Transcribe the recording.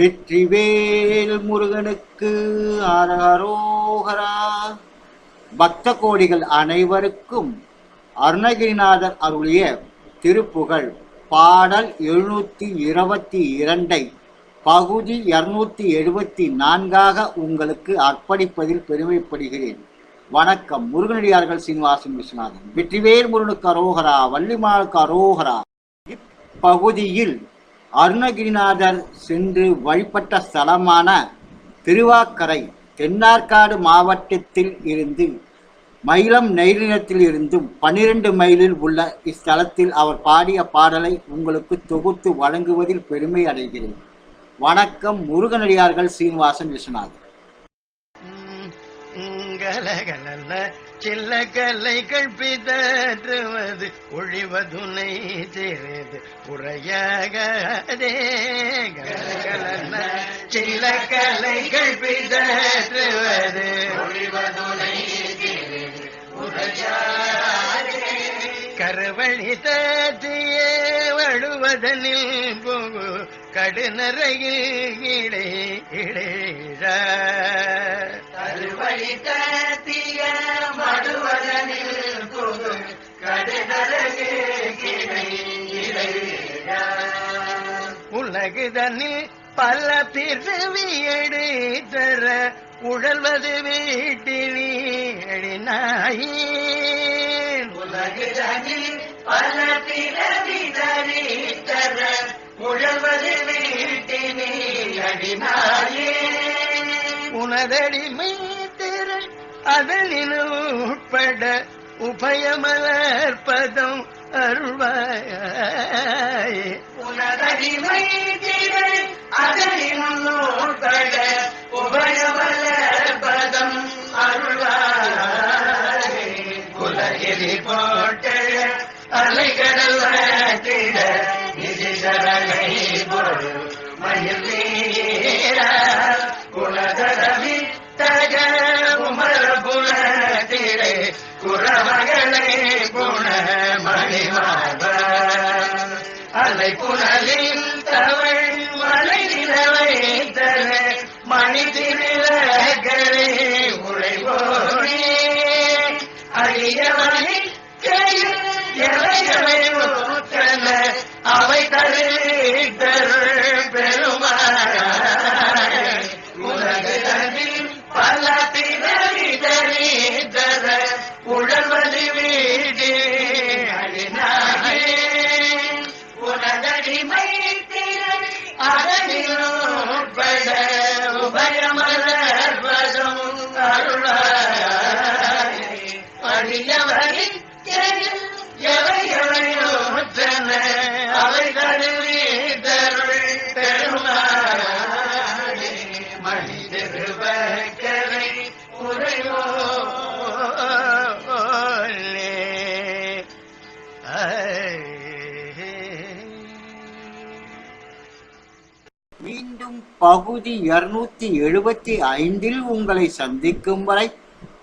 வெற்றிவேல் முருகனுக்கு அரகரோகரா பக்த கோடிகள் அனைவருக்கும் அருணகிரிநாதர் அருளிய திருப்புகழ். பாடல் எழுநூத்தி இருபத்தி இரண்டை பகுதி இருநூத்தி எழுபத்தி நான்காக உங்களுக்கு அர்ப்பணிப்பதில் பெருமைப்படுகிறேன். வணக்கம். முருகனடியார்கள் சீனிவாசன் விஸ்வநாதன். வெற்றிவேல் முருகனுக்கு அரோகரா வள்ளிமாளுக்கு அரோகரா. இப்பகுதியில் அருணகிரிநாதர் சென்று வழிபட்ட ஸ்தலமான திருவாக்கரை தென்னார்காடு மாவட்டத்தில் இருந்து மயிலம் நெய்லினத்தில் இருந்தும் பன்னிரண்டு மைலில் உள்ள இஸ்தலத்தில் அவர் பாடிய பாடலை உங்களுக்கு தொகுத்து வழங்குவதில் பெருமை அடைகிறேன். வணக்கம் முருகனடியார்கள் சீனிவாசன் விஸ்வநாதன். கலகலல்ல சில்ல கலைகள் பிதற்றுவது ஒழிவதுனை சிறிது உரையாகதே. கலகலல்ல சில்ல கலை பிதற்றுவது ஒழிவதுனை கருவழி தாத்தியே வழுவதனில் போகு கடுநரையில் இடை உலகுதனில் பல பிறவி எடுத்தர உழல்வது வீட்டினி எழினாயின் உலகுதனில் பல பிறவி தரித்தர உழல்வது வீட்டினி எழினாயே உனதடிமை திறன் அதனில் உட்பட உபயமலர்பதம் அருள்வாய். உனதடிமை திறன் அதனில் உட்பட அருள்வாய். போட்ட அலைகடல் திட நிதி பொருள் மயில் குலதரவி தக உமர புல திரை குர புனலில் தவள் மலை நிலவை தர மணி திருவே மீண்டும் பகுதி இருநூத்தி எழுபத்தி ஐந்தில் உங்களை சந்திக்கும் வரை